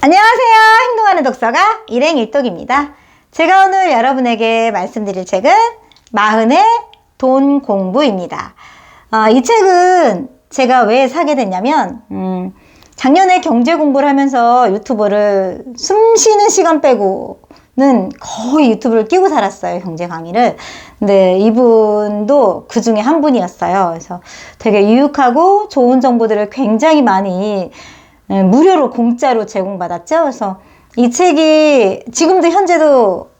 안녕하세요. 행동하는 독서가 일행일독입니다. 제가 오늘 여러분에게 말씀드릴 책은 마흔의 돈 공부입니다. 아, 이 책은 제가 왜 사게 됐냐면, 음, 작년에 경제 공부를 하면서 유튜브를 숨 쉬는 시간 빼고는 거의 유튜브를 끼고 살았어요. 경제 강의를. 근데 이분도 그 중에 한 분이었어요. 그래서 되게 유익하고 좋은 정보들을 굉장히 많이 예, 무료로 공짜로 제공받았죠. 그래서 이 책이 지금도 현재도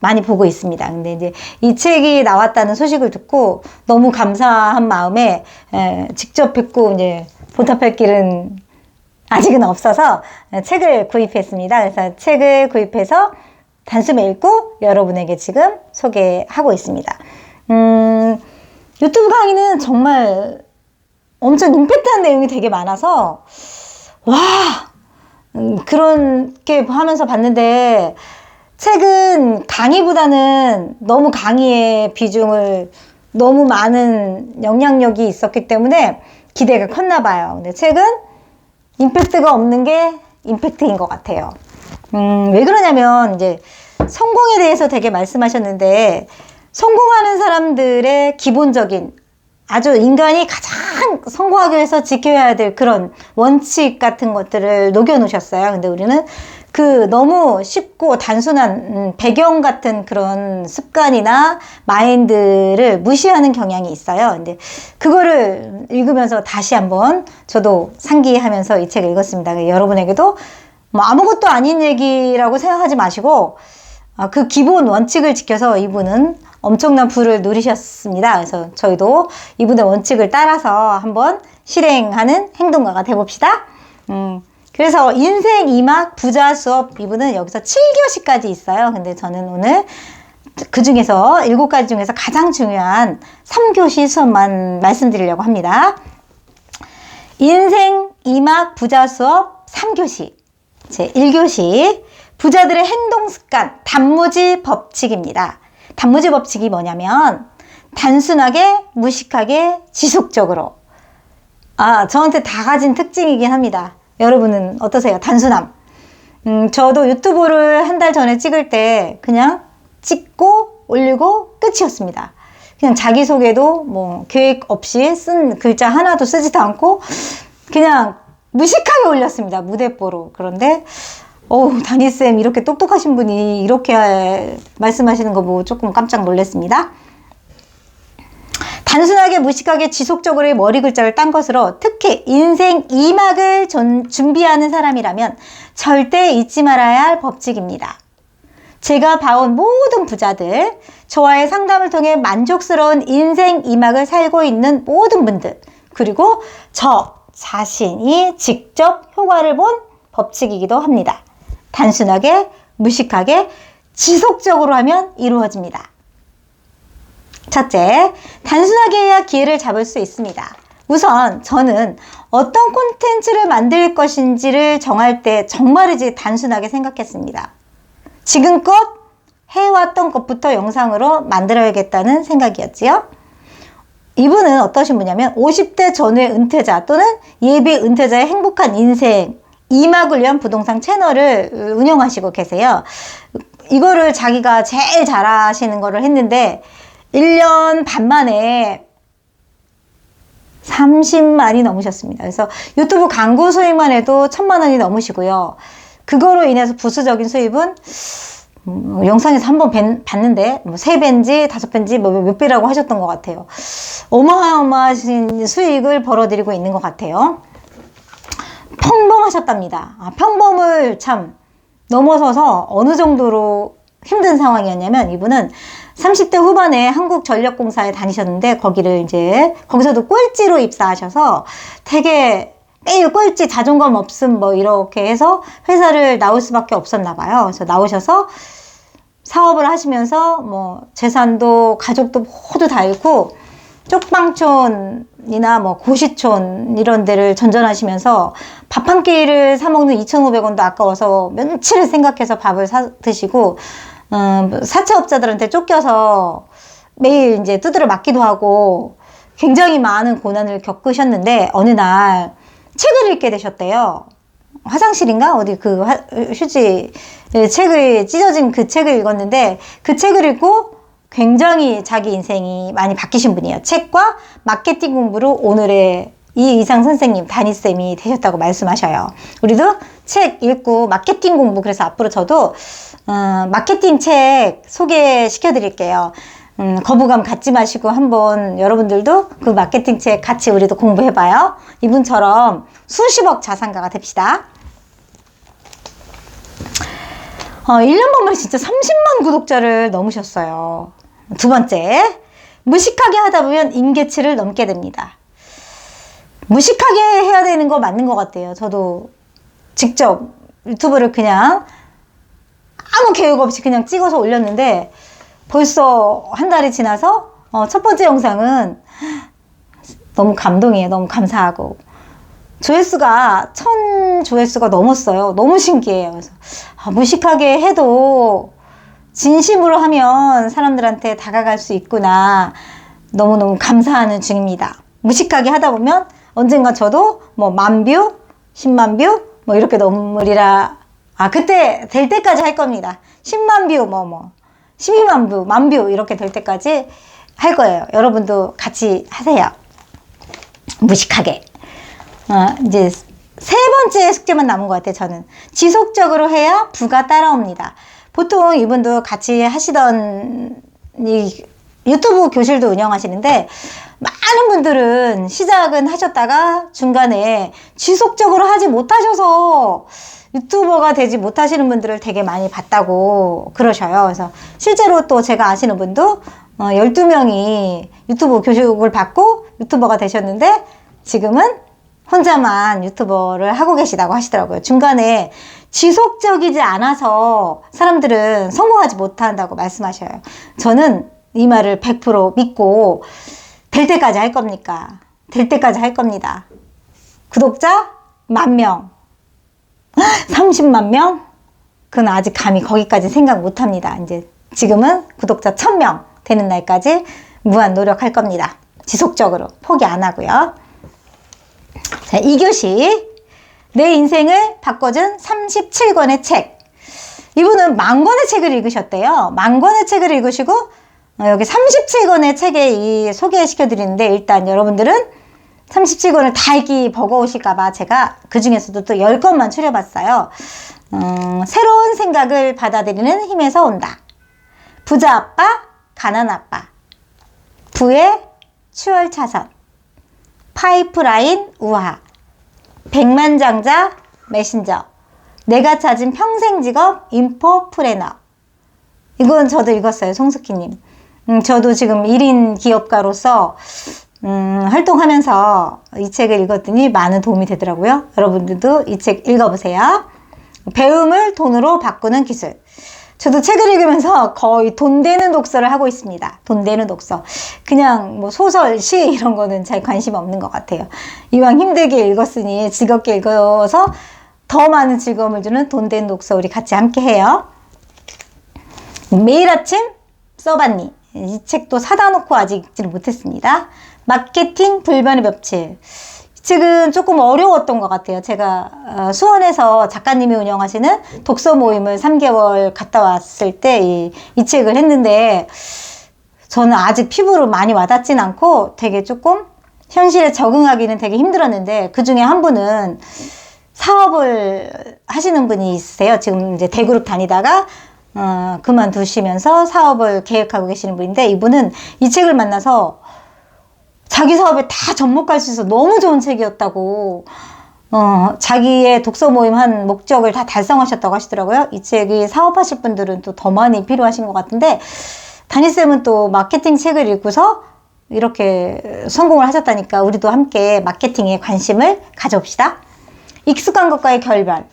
많이 보고 있습니다. 근데 이제 이 책이 나왔다는 소식을 듣고 너무 감사한 마음에 에, 직접 뵙고 이제 보답할 길은 아직은 없어서 책을 구입했습니다. 그래서 책을 구입해서 단숨에 읽고 여러분에게 지금 소개하고 있습니다. 음, 유튜브 강의는 정말 엄청 임팩트한 내용이 되게 많아서 와 음, 그렇게 하면서 봤는데 책은 강의보다는 너무 강의의 비중을 너무 많은 영향력이 있었기 때문에 기대가 컸나 봐요. 근데 책은 임팩트가 없는 게 임팩트인 것 같아요. 음, 왜 그러냐면 이제 성공에 대해서 되게 말씀하셨는데 성공하는 사람들의 기본적인 아주 인간이 가장 성공하기 위해서 지켜야 될 그런 원칙 같은 것들을 녹여 놓으셨어요. 근데 우리는 그 너무 쉽고 단순한 음, 배경 같은 그런 습관이나 마인드를 무시하는 경향이 있어요. 근데 그거를 읽으면서 다시 한번 저도 상기하면서 이 책을 읽었습니다. 여러분에게도 뭐 아무것도 아닌 얘기라고 생각하지 마시고 아, 그 기본 원칙을 지켜서 이분은 엄청난 부를 누리셨습니다. 그래서 저희도 이분의 원칙을 따라서 한번 실행하는 행동가가 돼봅시다. 음, 그래서 인생 2막 부자 수업 이분은 여기서 7교시까지 있어요. 근데 저는 오늘 그 중에서 7가지 중에서 가장 중요한 3교시 수업만 말씀드리려고 합니다. 인생 2막 부자 수업 3교시. 제 1교시. 부자들의 행동 습관 단무지 법칙입니다. 단무지 법칙이 뭐냐면 단순하게, 무식하게, 지속적으로. 아, 저한테 다 가진 특징이긴 합니다. 여러분은 어떠세요? 단순함. 음, 저도 유튜브를 한 달 전에 찍을 때 그냥 찍고 올리고 끝이었습니다. 그냥 자기소개도 뭐 계획 없이 쓴 글자 하나도 쓰지도 않고 그냥 무식하게 올렸습니다. 무대뽀로. 그런데 어우, 다니쌤, 이렇게 똑똑하신 분이 이렇게 말씀하시는 거 보고 조금 깜짝 놀랐습니다. 단순하게 무식하게 지속적으로 머리 글자를 딴 것으로 특히 인생 2막을 전, 준비하는 사람이라면 절대 잊지 말아야 할 법칙입니다. 제가 봐온 모든 부자들, 저와의 상담을 통해 만족스러운 인생 2막을 살고 있는 모든 분들, 그리고 저 자신이 직접 효과를 본 법칙이기도 합니다. 단순하게, 무식하게, 지속적으로 하면 이루어집니다. 첫째, 단순하게 해야 기회를 잡을 수 있습니다. 우선 저는 어떤 콘텐츠를 만들 것인지를 정할 때 정말이지 단순하게 생각했습니다. 지금껏 해왔던 것부터 영상으로 만들어야겠다는 생각이었지요. 이분은 어떠신 분이냐면 50대 전후의 은퇴자 또는 예비 은퇴자의 행복한 인생 이막을 위한 부동산 채널을 운영하시고 계세요. 이거를 자기가 제일 잘하시는 거를 했는데 1년 반 만에 30만이 넘으셨습니다. 그래서 유튜브 광고 수익만 해도 천만 원이 넘으시고요. 그거로 인해서 부수적인 수입은 음, 영상에서 한 번 봤는데 뭐 세 배인지 다섯 배인지 뭐 몇 배라고 하셨던 것 같아요. 어마어마하신 수익을 벌어들이고 있는 것 같아요. 평범하셨답니다. 아, 평범을 참 넘어서서 어느 정도로 힘든 상황이었냐면 이분은 30대 후반에 한국전력공사에 다니셨는데 거기를 이제 거기서도 꼴찌로 입사하셔서 되게 매일 꼴찌 자존감 없음 뭐 이렇게 해서 회사를 나올 수밖에 없었나 봐요. 그래서 나오셔서 사업을 하시면서 뭐 재산도 가족도 모두 다 잃고 쪽방촌 이나 뭐 고시촌 이런 데를 전전하시면서 밥 한 끼를 사 먹는 2,500원도 아까워서 며칠을 생각해서 밥을 사 드시고 음, 사채업자들한테 쫓겨서 매일 이제 두드려 맞기도 하고 굉장히 많은 고난을 겪으셨는데 어느 날 책을 읽게 되셨대요. 화장실인가 어디 그 화- 휴지 예, 책을 찢어진 그 책을 읽었는데 그 책을 읽고 굉장히 자기 인생이 많이 바뀌신 분이에요. 책과 마케팅 공부로 오늘의 이 이상 선생님 담임쌤이 되셨다고 말씀하셔요. 우리도 책 읽고 마케팅 공부 그래서 앞으로 저도 어, 마케팅 책 소개시켜 드릴게요. 음, 거부감 갖지 마시고 한번 여러분들도 그 마케팅 책 같이 우리도 공부해 봐요. 이분처럼 수십억 자산가가 됩시다. 어, 1년 만에 진짜 30만 구독자를 넘으셨어요. 두 번째, 무식하게 하다 보면 임계치를 넘게 됩니다. 무식하게 해야 되는 거 맞는 것 같아요. 저도 직접 유튜브를 그냥 아무 계획 없이 그냥 찍어서 올렸는데 벌써 한 달이 지나서 어, 첫 번째 영상은 너무 감동이에요. 너무 감사하고. 조회수가 천 조회수가 넘었어요. 너무 신기해요. 그래서 아, 무식하게 해도 진심으로 하면 사람들한테 다가갈 수 있구나. 너무너무 감사하는 중입니다. 무식하게 하다 보면 언젠가 저도 뭐 만 뷰, 10만 뷰, 뭐 이렇게 넘으리라. 아, 그때 될 때까지 할 겁니다. 10만 뷰, 뭐, 뭐, 12만 뷰, 만 뷰, 이렇게 될 때까지 할 거예요. 여러분도 같이 하세요. 무식하게. 어, 이제 세 번째 숙제만 남은 것 같아요, 저는. 지속적으로 해야 부가 따라옵니다. 보통 이분도 같이 하시던 이 유튜브 교실도 운영하시는데 많은 분들은 시작은 하셨다가 중간에 지속적으로 하지 못하셔서 유튜버가 되지 못하시는 분들을 되게 많이 봤다고 그러셔요. 그래서 실제로 또 제가 아시는 분도 어, 12명이 유튜브 교육을 받고 유튜버가 되셨는데 지금은 혼자만 유튜버를 하고 계시다고 하시더라고요. 중간에 지속적이지 않아서 사람들은 성공하지 못한다고 말씀하셔요. 저는 이 말을 100% 믿고 될 때까지 할 겁니까? 될 때까지 할 겁니다. 구독자 만 명, 30만 명? 그건 아직 감히 거기까지 생각 못 합니다. 이제 지금은 구독자 1000명 되는 날까지 무한 노력할 겁니다. 지속적으로 포기 안 하고요. 자, 2교시. 내 인생을 바꿔준 37권의 책. 이분은 만 권의 책을 읽으셨대요. 만 권의 책을 읽으시고, 어, 여기 37권의 책에 이 소개시켜 드리는데, 일단 여러분들은 37권을 다 읽기 버거우실까봐 제가 그 중에서도 또 10권만 추려봤어요. 음, 새로운 생각을 받아들이는 힘에서 온다. 부자 아빠, 가난 아빠. 부의 추월 차선. 파이프라인 우화. 백만장자 메신저. 내가 찾은 평생 직업 인포프레너. 이건 저도 읽었어요, 송숙희님. 음, 저도 지금 1인 기업가로서 음, 활동하면서 이 책을 읽었더니 많은 도움이 되더라고요. 여러분들도 이 책 읽어보세요. 배움을 돈으로 바꾸는 기술. 저도 책을 읽으면서 거의 돈 되는 독서를 하고 있습니다. 돈 되는 독서. 그냥 뭐 소설, 시 이런 거는 잘 관심 없는 것 같아요. 이왕 힘들게 읽었으니 즐겁게 읽어서 더 많은 즐거움을 주는 돈 되는 독서 우리 같이 함께 해요. 매일 아침 써봤니? 이 책도 사다 놓고 아직 읽지를 못했습니다. 마케팅 불변의 법칙. 이 책은 조금 어려웠던 것 같아요. 제가 어, 수원에서 작가님이 운영하시는 독서 모임을 3개월 갔다 왔을 때 이 이 책을 했는데 저는 아직 피부로 많이 와닿진 않고 되게 조금 현실에 적응하기는 되게 힘들었는데 그 중에 한 분은 사업을 하시는 분이 있으세요. 지금 이제 대그룹 다니다가 어, 그만두시면서 사업을 계획하고 계시는 분인데 이분은 이 책을 만나서 자기 사업에 다 접목할 수 있어서 너무 좋은 책이었다고 어, 자기의 독서 모임 한 목적을 다 달성하셨다고 하시더라고요. 이 책이 사업하실 분들은 또 더 많이 필요하신 것 같은데 다니쌤은 또 마케팅 책을 읽고서 이렇게 성공을 하셨다니까 우리도 함께 마케팅에 관심을 가져봅시다. 익숙한 것과의 결별.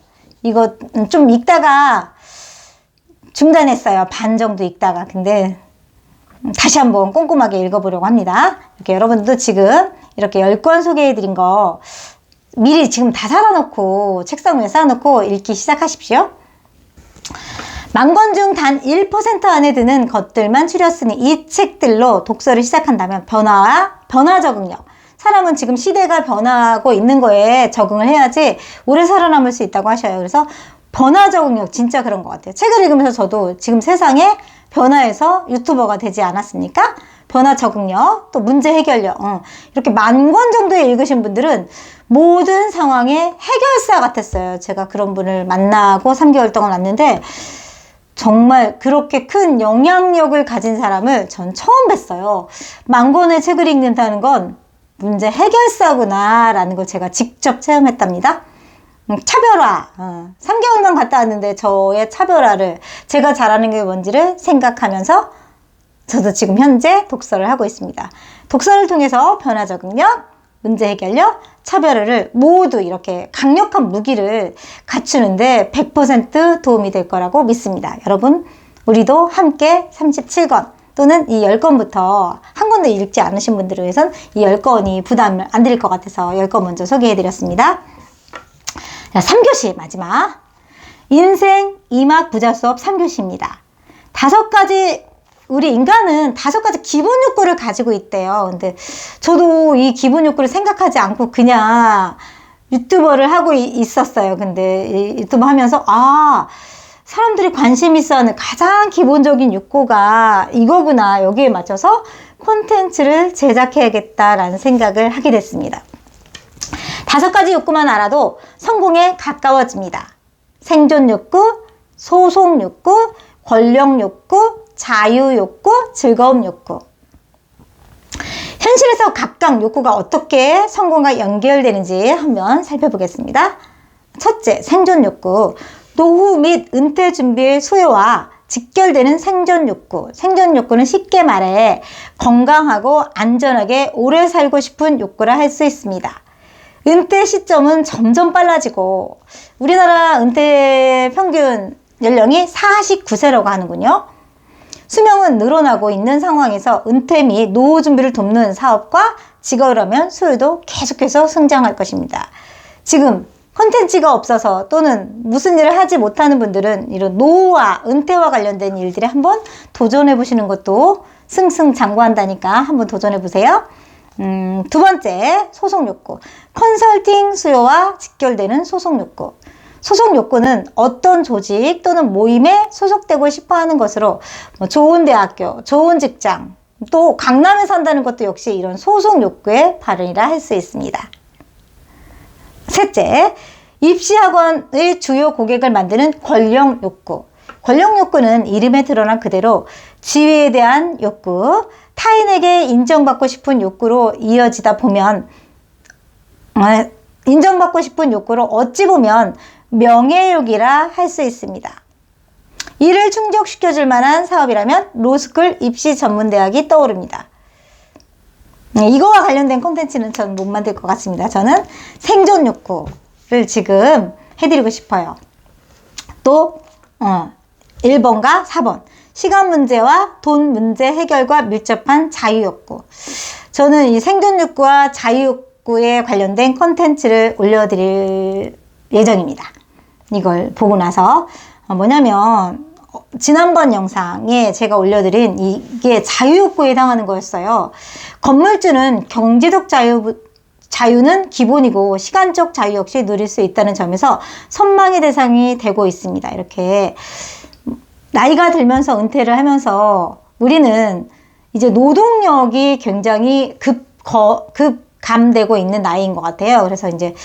이거 좀 읽다가 중단했어요. 반 정도 읽다가. 근데 다시 한번 꼼꼼하게 읽어보려고 합니다. 이렇게 여러분들도 지금 이렇게 10권 소개해드린 거 미리 지금 다 사다놓고 책상 위에 쌓아놓고 읽기 시작하십시오. 만권 중 단 1% 안에 드는 것들만 추렸으니 이 책들로 독서를 시작한다면 변화와 변화 적응력, 사람은 지금 시대가 변하고 있는 거에 적응을 해야지 오래 살아남을 수 있다고 하셔요. 그래서 변화 적응력 진짜 그런 것 같아요. 책을 읽으면서 저도 지금 세상에 변화해서 유튜버가 되지 않았습니까? 변화 적응력, 또 문제 해결력. 어, 이렇게 만 권 정도에 읽으신 분들은 모든 상황의 해결사 같았어요. 제가 그런 분을 만나고 3개월 동안 왔는데 정말 그렇게 큰 영향력을 가진 사람을 전 처음 뵀어요. 만 권의 책을 읽는다는 건 문제 해결사구나 라는 걸 제가 직접 체험했답니다. 음, 차별화. 어, 3개월만 갔다 왔는데 저의 차별화를 제가 잘하는 게 뭔지를 생각하면서 저도 지금 현재 독서를 하고 있습니다. 독서를 통해서 변화 적응력, 문제 해결력, 차별화를 모두 이렇게 강력한 무기를 갖추는데 100% 도움이 될 거라고 믿습니다. 여러분, 우리도 함께 37권 또는 이 10권부터 한 권도 읽지 않으신 분들을 위해선 이 10권이 부담을 안 드릴 것 같아서 10권 먼저 소개해 드렸습니다. 자, 3교시 마지막. 인생 이막 부자 수업 3교시입니다. 다섯 가지 우리 인간은 다섯 가지 기본 욕구를 가지고 있대요. 근데 저도 이 기본 욕구를 생각하지 않고 그냥 유튜버를 하고 있었어요. 근데 유튜브 하면서 아 사람들이 관심 있어 하는 가장 기본적인 욕구가 이거구나. 여기에 맞춰서 콘텐츠를 제작해야겠다라는 생각을 하게 됐습니다. 다섯 가지 욕구만 알아도 성공에 가까워집니다. 생존 욕구, 소속 욕구, 권력 욕구, 자유 욕구, 즐거움 욕구. 현실에서 각각 욕구가 어떻게 성공과 연결되는지 한번 살펴보겠습니다. 첫째, 생존 욕구. 노후 및 은퇴 준비의 수요와 직결되는 생존 욕구. 생존 욕구는 쉽게 말해 건강하고 안전하게 오래 살고 싶은 욕구라 할 수 있습니다. 은퇴 시점은 점점 빨라지고 우리나라 은퇴 평균 연령이 49세라고 하는군요. 수명은 늘어나고 있는 상황에서 은퇴 및 노후 준비를 돕는 사업과 직업을 하면 수요도 계속해서 성장할 것입니다. 지금 컨텐츠가 없어서 또는 무슨 일을 하지 못하는 분들은 이런 노후와 은퇴와 관련된 일들에 한번 도전해 보시는 것도 승승장구한다니까 한번 도전해 보세요. 음, 두 번째, 소속 욕구. 컨설팅 수요와 직결되는 소속 욕구. 소속 욕구는 어떤 조직 또는 모임에 소속되고 싶어 하는 것으로 뭐 좋은 대학교, 좋은 직장, 또 강남에 산다는 것도 역시 이런 소속 욕구의 발현이라 할 수 있습니다. 셋째, 입시학원의 주요 고객을 만드는 권력 욕구. 권력 욕구는 이름에 드러난 그대로 지위에 대한 욕구, 타인에게 인정받고 싶은 욕구로 이어지다 보면 아, 인정받고 싶은 욕구로 어찌 보면 명예욕이라 할 수 있습니다. 이를 충족시켜줄 만한 사업이라면 로스쿨 입시 전문대학이 떠오릅니다. 네, 이거와 관련된 콘텐츠는 전 못 만들 것 같습니다. 저는 생존 욕구를 지금 해드리고 싶어요. 또 어, 1번과 4번 시간 문제와 돈 문제 해결과 밀접한 자유 욕구. 저는 이 생존 욕구와 자유 욕구에 관련된 콘텐츠를 올려드릴 예정입니다. 이걸 보고 나서 어, 뭐냐면 어, 지난번 영상에 제가 올려드린 이게 자유욕구에 해당하는 거였어요. 건물주는 경제적 자유, 자유는 기본이고 시간적 자유 역시 누릴 수 있다는 점에서 선망의 대상이 되고 있습니다. 이렇게 나이가 들면서 은퇴를 하면서 우리는 이제 노동력이 굉장히 급, 거, 급 감되고 있는 나이인 것 같아요. 그래서 이제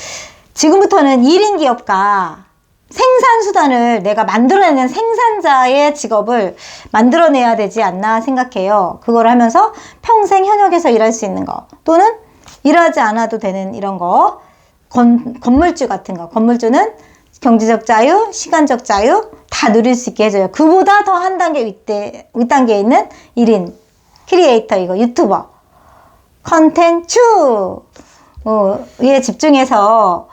지금부터는 1인 기업가 생산 수단을 내가 만들어내는 생산자의 직업을 만들어내야 되지 않나 생각해요. 그걸 하면서 평생 현역에서 일할 수 있는 거 또는 일하지 않아도 되는 이런 거 건, 건물주 같은 거 건물주는 경제적 자유, 시간적 자유 다 누릴 수 있게 해줘요. 그보다 더 한 단계 윗대, 윗단계에 있는 1인 크리에이터 이거 유튜버 컨텐츠 에 집중해서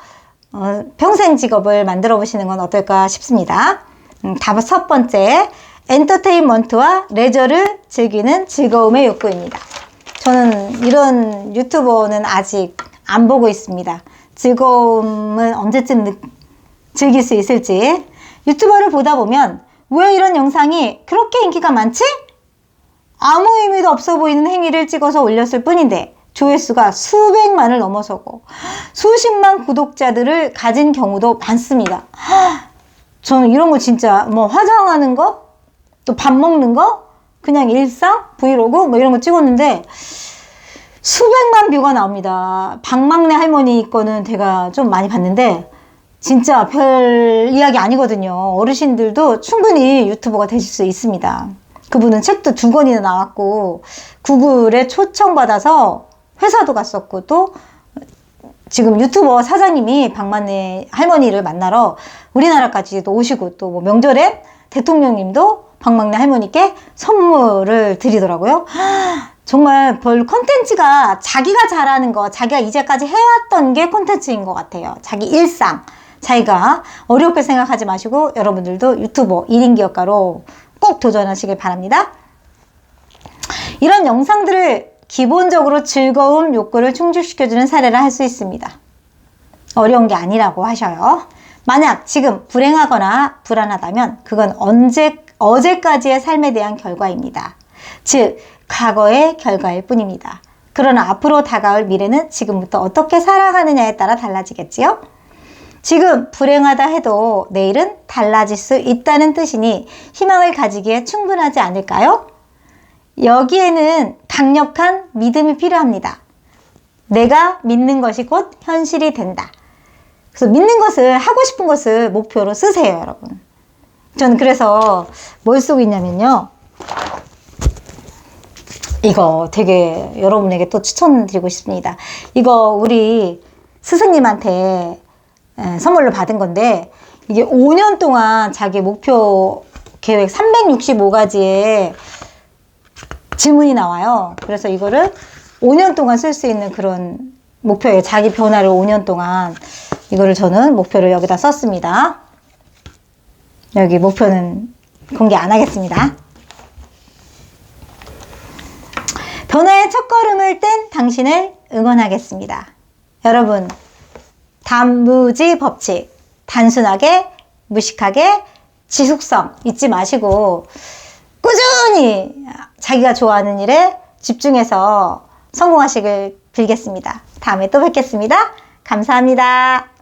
어, 평생 직업을 만들어 보시는 건 어떨까 싶습니다. 음, 다섯 번째, 엔터테인먼트와 레저를 즐기는 즐거움의 욕구입니다. 저는 이런 유튜버는 아직 안 보고 있습니다. 즐거움은 언제쯤 느, 즐길 수 있을지. 유튜버를 보다 보면 왜 이런 영상이 그렇게 인기가 많지? 아무 의미도 없어 보이는 행위를 찍어서 올렸을 뿐인데 조회수가 수백만을 넘어서고 수십만 구독자들을 가진 경우도 많습니다. 저는 이런 거 진짜 뭐 화장하는 거, 또 밥 먹는 거, 그냥 일상, 브이로그 뭐 이런 거 찍었는데 수백만 뷰가 나옵니다. 박막내 할머니 거는 제가 좀 많이 봤는데 진짜 별 이야기 아니거든요. 어르신들도 충분히 유튜버가 되실 수 있습니다. 그분은 책도 두 권이나 나왔고 구글에 초청받아서 회사도 갔었고 또 지금 유튜버 사장님이 박만내 할머니를 만나러 우리나라까지도 오시고 또 뭐 명절에 대통령님도 박만내 할머니께 선물을 드리더라고요. 정말 별 콘텐츠가 자기가 잘하는 거, 자기가 이제까지 해왔던 게 콘텐츠인 것 같아요. 자기 일상. 자기가 어렵게 생각하지 마시고 여러분들도 유튜버 1인 기업가로 꼭 도전하시길 바랍니다. 이런 영상들을 기본적으로 즐거움 욕구를 충족시켜주는 사례라 할 수 있습니다. 어려운 게 아니라고 하셔요. 만약 지금 불행하거나 불안하다면 그건 언제, 어제까지의 삶에 대한 결과입니다. 즉, 과거의 결과일 뿐입니다. 그러나 앞으로 다가올 미래는 지금부터 어떻게 살아가느냐에 따라 달라지겠지요? 지금 불행하다 해도 내일은 달라질 수 있다는 뜻이니 희망을 가지기에 충분하지 않을까요? 여기에는 강력한 믿음이 필요합니다. 내가 믿는 것이 곧 현실이 된다. 그래서 믿는 것을 하고 싶은 것을 목표로 쓰세요, 여러분. 저는 그래서 뭘 쓰고 있냐면요. 이거 되게 여러분에게 또 추천드리고 싶습니다. 이거 우리 스승님한테 에, 선물로 받은 건데 이게 5년 동안 자기 목표 계획 365가지의 질문이 나와요. 그래서 이거를 5년 동안 쓸 수 있는 그런 목표예요. 자기 변화를 5년 동안 이거를 저는 목표를 여기다 썼습니다. 여기 목표는 공개 안 하겠습니다. 변화의 첫 걸음을 뗀 당신을 응원하겠습니다. 여러분, 단무지 법칙. 단순하게, 무식하게, 지속성 잊지 마시고, 꾸준히 자기가 좋아하는 일에 집중해서 성공하시길 빌겠습니다. 다음에 또 뵙겠습니다. 감사합니다.